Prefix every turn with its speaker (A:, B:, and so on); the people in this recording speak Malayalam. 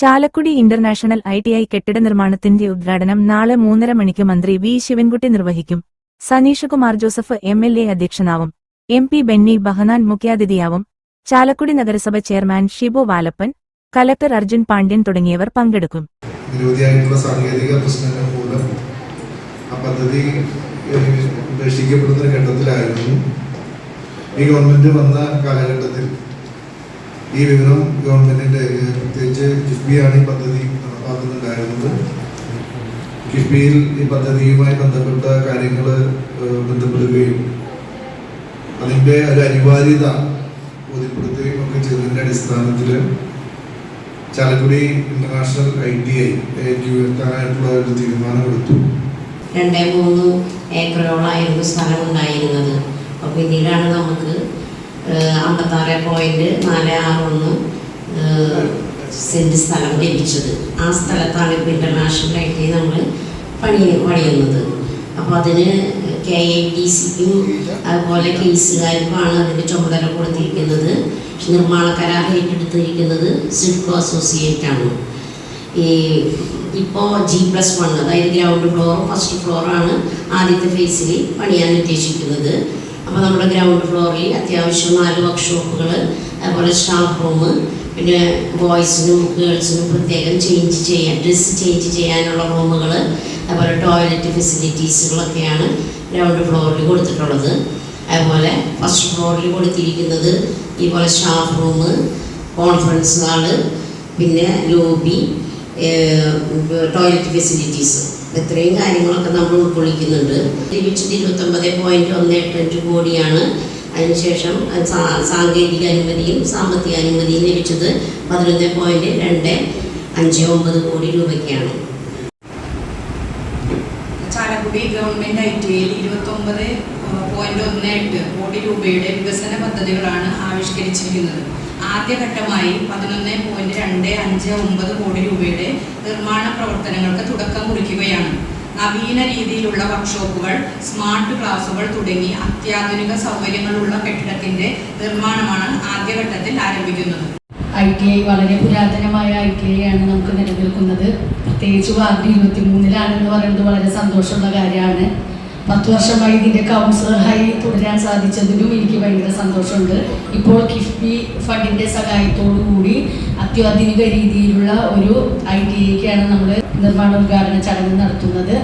A: Chalakudy international I T I കെട്ടിട നിർമ്മാണത്തിന്റെ ഉദ്ഘാടനം നാളെ മൂന്നര മണിക്ക് മന്ത്രി വി ശിവൻകുട്ടി നിർവഹിക്കും. Saneesh Kumar Joseph M L A അധ്യക്ഷനാവും. M P Benny Behanan മുഖ്യാതിഥിയാവും. ചാലക്കുടി നഗരസഭ ചെയർമാൻ ഷിബു വാലപ്പൻ കലക്ടർ അർജുൻ പാണ്ഡ്യൻ തുടങ്ങിയവർ പങ്കെടുക്കും.
B: സാങ്കേതിക ഉപേക്ഷിക്കപ്പെടുന്ന ഘട്ടത്തിലായിരുന്നു. ഈ ഗവൺമെന്റ് വന്ന കാലഘട്ടത്തിൽ ഈ വിവരം ഗവൺമെന്റിന്റെ പ്രത്യേകിച്ച് കിഫ്ബിയാണ് ഈ പദ്ധതി നടപ്പാക്കുന്നുണ്ടായിരുന്നത്. കിഫ്ബിയിൽ ഈ പദ്ധതിയുമായി ബന്ധപ്പെട്ട കാര്യങ്ങൾ ബന്ധപ്പെടുകയും അതിന്റെ ഒരു അനിവാര്യത ബോധ്യപ്പെടുത്തുകയും ഒക്കെ ചെയ്തതിന്റെ അടിസ്ഥാനത്തിൽ Chalakudy international I T I ഉയർത്താനായിട്ടുള്ള ഒരു തീരുമാനമെടുത്തു.
C: രണ്ടേ മൂന്ന് ഏക്കറോളായിരുന്നു സ്ഥലം ഉണ്ടായിരുന്നത് അപ്പോൾ പിന്നീടാണ് നമുക്ക് അമ്പത്താറ് പോയിന്റ് നാല് ആറ് ഒന്ന് സെന്റ് സ്ഥലം ലഭിച്ചത്. ആ സ്ഥലത്താണ് ഇപ്പോൾ ഇന്റർനാഷണൽ ആയിട്ട് നമ്മൾ പണി പണിയുന്നത്. അപ്പോൾ അതിന് കെ ഐ ടി സിക്കും അതുപോലെ കേസുകാർക്കുമാണ് അതിന്റെ ചുമതല കൊടുത്തിരിക്കുന്നത്. നിർമ്മാണ കരാർ ഏറ്റെടുത്തിരിക്കുന്നത് സിഡ്കോ അസോസിയേറ്റ് ആണ്. ഈ ഇപ്പോൾ ജി പ്ലസ് വൺ അതായത് ഗ്രൗണ്ട് ഫ്ലോറും ഫസ്റ്റ് ഫ്ലോറാണ് ആദ്യത്തെ ഫേസിൽ പണിയാൻ ഉദ്ദേശിക്കുന്നത്. അപ്പോൾ നമ്മുടെ ഗ്രൗണ്ട് ഫ്ലോറിൽ അത്യാവശ്യം നാല് വർക്ക്ഷോപ്പുകൾ അതുപോലെ സ്റ്റാഫ് റൂം പിന്നെ ബോയ്സിനും ഗേൾസിനും പ്രത്യേകം ചേഞ്ച് ചെയ്യാൻ ഡ്രസ്സ് ചേഞ്ച് ചെയ്യാനുള്ള റൂമുകൾ അതുപോലെ ടോയ്ലറ്റ് ഫെസിലിറ്റീസുകളൊക്കെയാണ് ഗ്രൗണ്ട് ഫ്ലോറിൽ കൊടുത്തിട്ടുള്ളത്. അതുപോലെ ഫസ്റ്റ് ഫ്ലോറിൽ കൊടുത്തിരിക്കുന്നത് ഈ പോലെ സ്റ്റാഫ് റൂം കോൺഫറൻസ് ഹാൾ പിന്നെ ലോബി ടോയ്ലറ്റ് ഫെസിലിറ്റീസ് ഇത്രയും കാര്യങ്ങളൊക്കെ നമ്മൾ ഉൾക്കൊള്ളിക്കുന്നുണ്ട്. ലഭിച്ചത് ഇരുപത്തൊമ്പത് പോയിന്റ് ഒന്ന് എട്ട് അഞ്ച് കോടിയാണ് അതിനുശേഷം സാങ്കേതിക അനുമതിയും സാമ്പത്തിക അനുമതിയും ലഭിച്ചത് പതിനൊന്ന് പോയിന്റ് രണ്ട് അഞ്ച് ഒമ്പത് കോടി രൂപയ്ക്കാണ്.
D: ചാലക്കുടി ഗവൺമെന്റ് ഐ ടി ഐയിൽ ഇരുപത്തൊമ്പത് പോയിന്റ് ഒന്ന് എട്ട് കോടി രൂപയുടെ വികസന പദ്ധതികളാണ് ആവിഷ്കരിച്ചിരിക്കുന്നത്. ആദ്യഘട്ടമായി പതിനൊന്ന് പോയിന്റ് രണ്ട് അഞ്ച് ഒമ്പത് കോടി രൂപയുടെ നിർമ്മാണ പ്രവർത്തനങ്ങൾക്ക് തുടക്കം കുറിക്കുകയാണ് നവീന രീതിയിലുള്ള വർക്ക്ഷോപ്പുകൾ സ്മാർട്ട് ക്ലാസുകൾ തുടങ്ങി അത്യാധുനിക സൗകര്യങ്ങളുള്ള കെട്ടിടത്തിന്റെ നിർമ്മാണമാണ് ആദ്യഘട്ടത്തിൽ ആരംഭിക്കുന്നത്.
E: ഐ ടി ഐ വളരെ പുരാതനമായ ഐ ടി ഐ ആണ് നമുക്ക് നിലനിൽക്കുന്നത്. പ്രത്യേകിച്ച് വാർഡ് ഇരുപത്തി മൂന്നിലാണെന്ന് പറയുന്നത് വളരെ സന്തോഷമുള്ള കാര്യമാണ്. പത്ത് വർഷമായി ഇതിന്റെ കൗൺസിലറായി തുടരാൻ സാധിച്ചതിലും എനിക്ക് ഭയങ്കര സന്തോഷമുണ്ട്. ഇപ്പോൾ കിഫ്ബി ഫണ്ടിന്റെ സഹായത്തോടു കൂടി അത്യാധുനിക രീതിയിലുള്ള ഒരു ഐ ടി ഐക്കാണ് നമ്മൾ നിർമ്മാണോദ്ഘാടന ചടങ്ങ് നടത്തുന്നത്.